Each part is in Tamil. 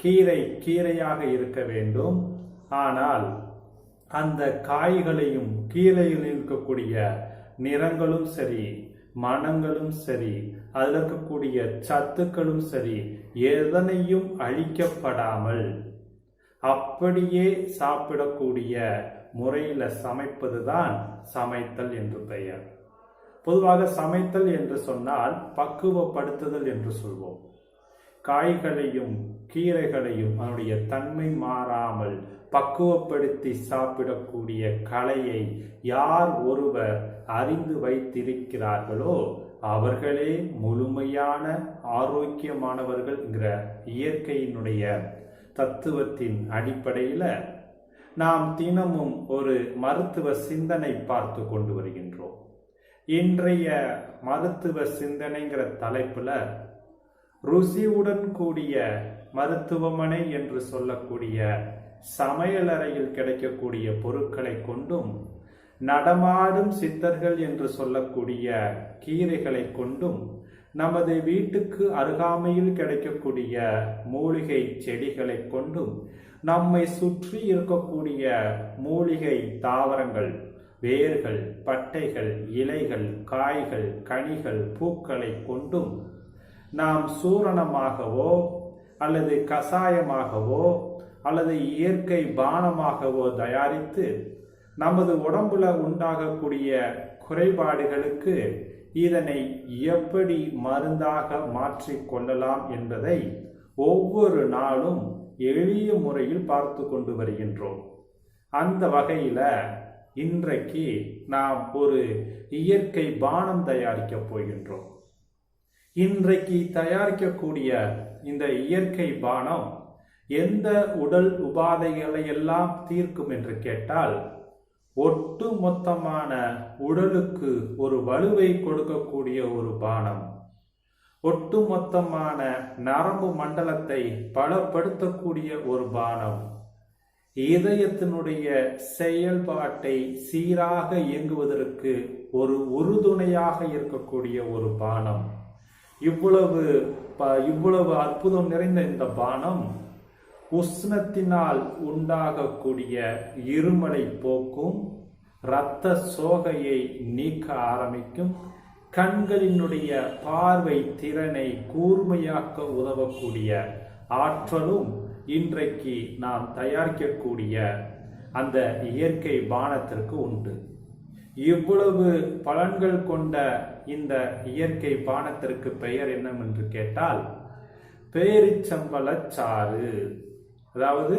கீரை கீரையாக இருக்க வேண்டும். ஆனால் அந்த காய்களையும் கீரையில் இருக்கக்கூடிய நிறங்களும் சரி மனங்களும் சரி அதில் இருக்கக்கூடிய சத்துக்களும் சரி எதனையும் அழிக்கப்படாமல் அப்படியே சாப்பிடக்கூடிய முறையில் சமைப்பது தான் சமைத்தல் என்று பெயர். பொதுவாக சமைத்தல் என்று சொன்னால் பக்குவப்படுத்துதல் என்று சொல்வோம். காய்களையும் கீரைகளையும் அதனுடைய தன்மை மாறாமல் பக்குவப்படுத்தி சாப்பிடக்கூடிய கலையை யார் ஒருவர் அறிந்து வைத்திருக்கிறார்களோ அவர்களே முழுமையான ஆரோக்கியமானவர்கள் என்கிற இயற்கையினுடைய தத்துவத்தின் அடிப்படையில் நாம் தினமும் ஒரு மருத்துவ சிந்தனை பார்த்து கொண்டு வருகின்றோம். இன்றைய மருத்துவ சிந்தனைங்கிற தலைப்பில் ருசியுடன் கூடிய மருத்துவமனை என்று சொல்லக்கூடிய சமையலறையில் கிடைக்கக்கூடிய பொருட்களை கொண்டும் நடமாடும் சித்தர்கள் என்று சொல்லக்கூடிய கீரைகளை கொண்டும் நமது வீட்டுக்கு அருகாமையில் கிடைக்கக்கூடிய மூலிகை செடிகளை கொண்டும் நம்மை சுற்றி இருக்கக்கூடிய மூலிகை தாவரங்கள் வேர்கள் பட்டைகள் இலைகள் காய்கள் கனிகள் பூக்களை கொண்டும் நாம் சூரணமாகவோ அல்லது கசாயமாகவோ அல்லது இயற்கை பானமாகவோ தயாரித்து நமது உடம்புல உண்டாகக்கூடிய குறைபாடுகளுக்கு இதனை எப்படி மருந்தாக மாற்றி கொள்ளலாம் என்பதை ஒவ்வொரு நாளும் எளிய முறையில் பார்த்து கொண்டு வருகின்றோம். அந்த வகையில் இன்றைக்கு நாம் ஒரு இயற்கை பானம் தயாரிக்கப் போகின்றோம். இன்றைக்கு தயாரிக்கக்கூடிய இந்த இயற்கை பானம் எந்த உடல் உபாதைகளை எல்லாம் தீர்க்கும் என்று கேட்டால் ஒட்டு மொத்தமான உடலுக்கு ஒரு வலுவை கொடுக்கக்கூடிய ஒரு பானம். ஒட்டுமொத்தமான நரம்பு மண்டலத்தை பலப்படுத்தக்கூடிய ஒரு பானம். இதயத்தினுடைய செயல்பாட்டை சீராக இயங்குவதற்கு ஒரு உறுதுணையாக இருக்கக்கூடிய ஒரு பானம். இவ்வளவு இவ்வளவு அற்புதம் நிறைந்த இந்த பானம் உஷ்ணத்தினால் உண்டாகக்கூடிய இருமலை போக்கும் இரத்த சோகையை நீக்க ஆரம்பிக்கும். கண்களினுடைய பார்வை திறனை கூர்மையாக்க உதவக்கூடிய ஆற்றலும் இன்றைக்கு நாம் தயாரிக்கக்கூடிய அந்த இயற்கை பானத்திற்கு உண்டு. இவ்வளவு பலன்கள் கொண்ட இந்த இயற்கை பானத்திற்கு பெயர் என்னவென்று கேட்டால் பேரிச்சம்பள சாறு அதாவது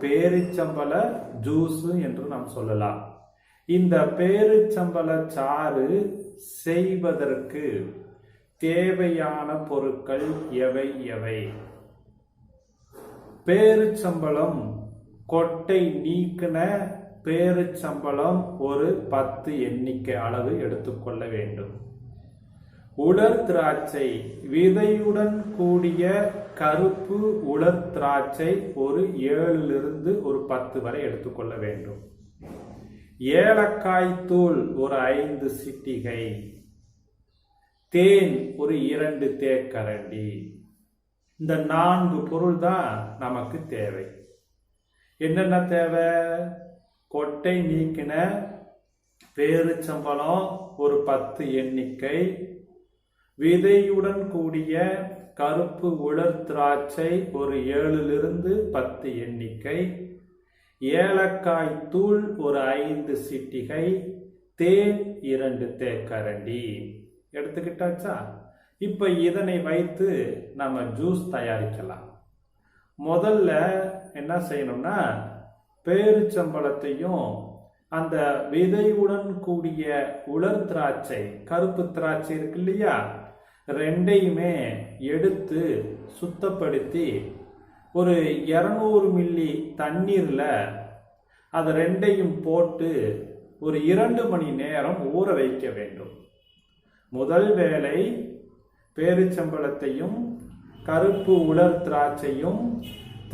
பேரிச்சம்பள ஜூஸ் என்று நாம் சொல்லலாம். இந்த பேரிச்சம்பள சாறு செய்வதற்கு தேவையான பொருட்கள் எவை எவை? பேரிச்சம்பளம் கொட்டை நீக்கின பேருச்சம்பளம் ஒரு பத்து எண்ணிக்கை அளவு எடுத்துக்கொள்ள வேண்டும். உலர் திராட்சை விதையுடன் கூடிய கருப்பு உலர் திராட்சை ஒரு ஏழிலிருந்து ஒரு பத்து வரை எடுத்துக்கொள்ள வேண்டும். ஏலக்காய் தூள் ஒரு ஐந்து சிட்டிகை. தேன் ஒரு இரண்டு தேக்கரண்டி. இந்த நான்கு பொருள் தான் நமக்கு தேவை. என்னென்ன தேவை? கொட்டை நீக்கின பேருச்சம்பழம் ஒரு பத்து எண்ணிக்கை. விதையுடன் கூடிய கருப்பு உலர் திராட்சை ஒரு ஏழிலிருந்து பத்து எண்ணிக்கை. ஏலக்காய் தூள் ஒரு ஐந்து சிட்டிகை. தேன் இரண்டு தேக்கரண்டி. எடுத்துக்கிட்டாச்சா? இப்போ இதனை வைத்து நம்ம ஜூஸ் தயாரிக்கலாம். முதல்ல என்ன செய்யணும்னா பேரிச்சம்பழத்தையும் அந்த விதையுடன் கூடிய உலர் திராட்சை கருப்பு திராட்சை இருக்கு இல்லையா? ரெண்டையுமே எடுத்து சுத்தப்படுத்தி ஒரு இரநூறு மில்லி தண்ணீரில் அது ரெண்டையும் போட்டு ஒரு இரண்டு மணி நேரம் ஊற வைக்க வேண்டும். முதல் வேலை பேரிச்சம்பழத்தையும் கருப்பு உலர் திராட்சையும்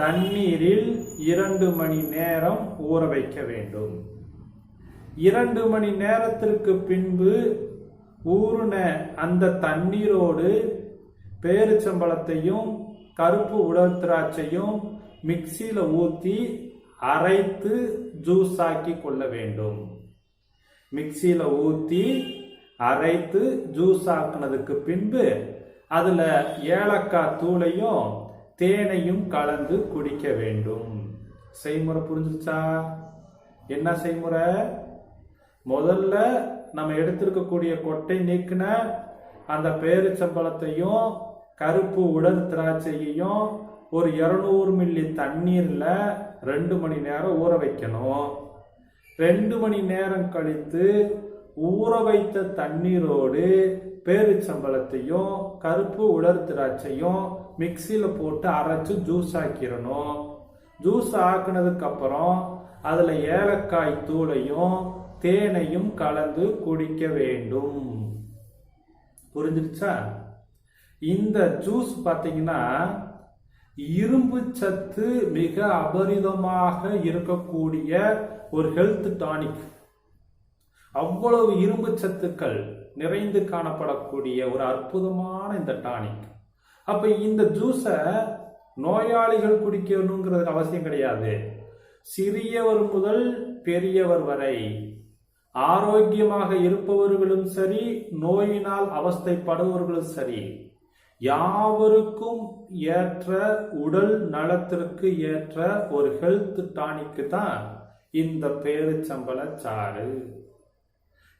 தண்ணீரில் இரண்டு மணி நேரம் ஊற வைக்க வேண்டும். இரண்டு மணி நேரத்திற்கு பின்பு ஊறின அந்த தண்ணீரோடு பேரிச்சம்பழத்தையும் கருப்பு உடல் திராட்சையும் மிக்சியில் ஊற்றி அரைத்து ஜூஸ் ஆக்கி கொள்ள வேண்டும். மிக்சியில் ஊற்றி அரைத்து ஜூஸ் ஆக்கினதுக்கு பின்பு அதில் ஏலக்காய் தூளையும் தேனையும் கலந்து குடிக்க வேண்டும். செய்முறை புரிஞ்சிச்சா? என்ன செய்முறை? முதல்ல நம்ம எடுத்திருக்கக்கூடிய கொட்டை நீக்கின அந்த பேரிச்சம்பழத்தையும் கருப்பு உடல் திராட்சையையும் ஒரு இரநூறு மில்லி தண்ணீரில் ரெண்டு மணி நேரம் ஊற வைக்கணும். ரெண்டு மணி நேரம் கழித்து ஊற வைத்த தண்ணீரோடு பேரிச்சம்பழத்தையும் கருப்பு உலர் திராட்சையும் மிக்சியில் போட்டு அரைச்சி ஜூஸ் ஆக்கிடணும். ஜூஸ் ஆக்குனதுக்கு அப்புறம் அதில் ஏலக்காய் தூளையும் தேனையும் கலந்து குடிக்க வேண்டும். புரிஞ்சிருச்சா? இந்த ஜூஸ் பார்த்தீங்கன்னா இரும்பு சத்து மிக அபரிதமாக இருக்கக்கூடிய ஒரு ஹெல்த் டானிக் அவ்வளவு இரும்பு சத்துக்கள் நிறைந்து காணப்படக்கூடிய ஒரு அற்புதமான இந்த டானிக் அப்ப இந்த ஜூஸை நோயாளிகள் குடிக்கணுங்கிறது அவசியம் கிடையாது. சிறியவர் முதல் பெரியவர் வரை ஆரோக்கியமாக இருப்பவர்களும் சரி நோயினால் அவஸ்தைப்படுபவர்களும் சரி யாவருக்கும் ஏற்ற உடல் நலத்திற்கு ஏற்ற ஒரு ஹெல்த் டானிக்கு தான் இந்த பேருச்சம்பள சாறு.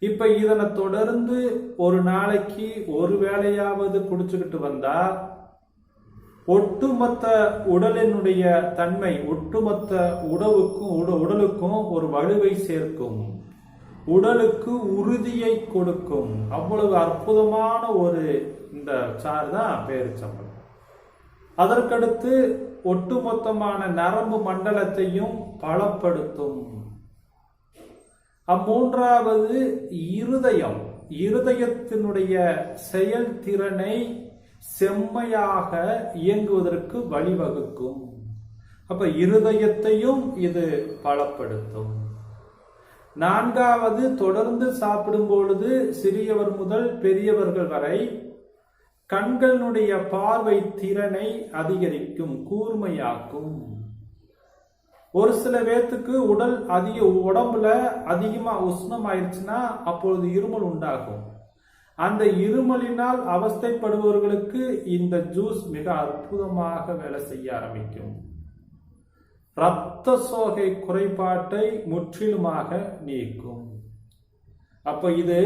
இப்ப இதனை தொடர்ந்து ஒரு நாளைக்கு ஒரு வேளையாவது குடிச்சுக்கிட்டு வந்தா ஒட்டுமொத்த உடலினுடைய தன்மை ஒட்டுமொத்த உடவுக்கும் உட உடலுக்கும் ஒரு வலுவை சேர்க்கும். உடலுக்கு உறுதியை கொடுக்கும். அவ்வளவு அற்புதமான ஒரு இந்த சார் தான் பேரிச்சம்பழம். அதற்கடுத்து ஒட்டுமொத்தமான நரம்பு மண்டலத்தையும் பலப்படுத்தும். அம்மூன்றாவது இருதயம். இருதயத்தினுடைய செயல்திறனை செம்மையாக இயங்குவதற்கு வழிவகுக்கும். அப்ப இருதயத்தையும் இது பலப்படுத்தும். நான்காவது தொடர்ந்து சாப்பிடும் பொழுது சிறியவர் முதல் பெரியவர்கள் வரை கண்களினுடைய பார்வை திறனை அதிகரிக்கும் கூர்மையாக்கும். ஒரு சில பேர்த்துக்கு உடல் அதிக உடம்புல அதிகமா உஷ்ணம் ஆயிடுச்சுன்னா அப்பொழுது இருமல் உண்டாகும். அந்த இருமலினால் அவஸ்தைப்படுபவர்களுக்கு இந்த ஜூஸ் மிக அற்புதமாக வேலை செய்ய ஆரம்பிக்கும். இரத்த சோகை குறைபாட்டை முற்றிலுமாக நீக்கும். அப்ப இது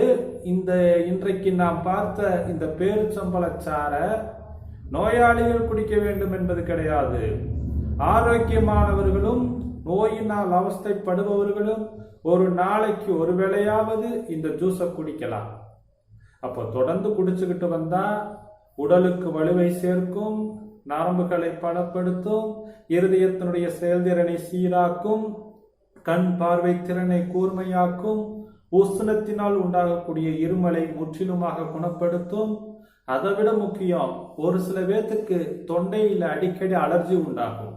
இந்த இன்றைக்கு நாம் பார்த்த இந்த பேருச்சம்பளச்சார நோயாளிகள் குடிக்க வேண்டும் என்பது கிடையாது. ஆரோக்கியமானவர்களும் நோயினால் அவஸ்தைப்படுபவர்களும் ஒரு நாளைக்கு ஒரு வேளையாவது இந்த ஜூஸை குடிக்கலாம். அப்போ தொடர்ந்து குடிச்சுக்கிட்டு வந்தா உடலுக்கு வலுவை சேர்க்கும் நரம்புகளை பலப்படுத்தும் இருதயத்தினுடைய செயல்திறனை சீராக்கும் கண் பார்வை திறனை கூர்மையாக்கும் உஷ்ணத்தினால் உண்டாகக்கூடிய இருமலை முற்றிலுமாக குணப்படுத்தும். அதை விட முக்கியம் ஒரு சில பேர்த்துக்கு தொண்டையில் அடிக்கடி அலர்ஜி உண்டாகும்.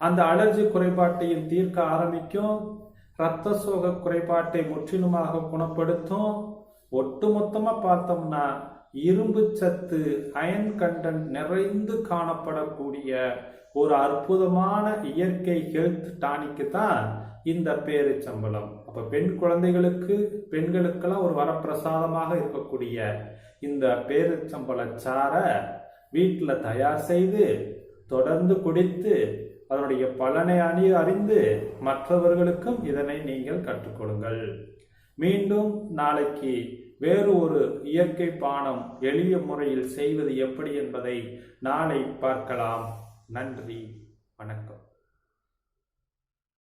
அந்த அலர்ஜி குறைபாட்டையும் தீர்க்க ஆரம்பிக்கும். இரத்த சோக குறைபாட்டை முற்றிலுமாக குணப்படுத்தும். ஒட்டுமொத்தமாக பார்த்தோம்னா இரும்பு சத்து அயன் கண்டன் நிறைந்து காணப்படக்கூடிய ஒரு அற்புதமான இயற்கை ஹெல்த் டானிக்கு தான் இந்த பேரிச்சம்பளம் அப்ப பெண் குழந்தைகளுக்கு பெண்களுக்கெல்லாம் ஒரு வரப்பிரசாதமாக இருக்கக்கூடிய இந்த பேரிச்சம்பள சாரை வீட்டில் தயார் செய்து தொடர்ந்து குடித்து அதனுடைய பலனை அணி அறிந்து மற்றவர்களுக்கும் இதனை நீங்கள் கற்றுக்கொடுங்கள் மீண்டும் நாளைக்கு வேறு ஒரு இயற்கை பானம் எளிய முறையில் செய்வது எப்படி என்பதை நாளை பார்க்கலாம். நன்றி. வணக்கம்.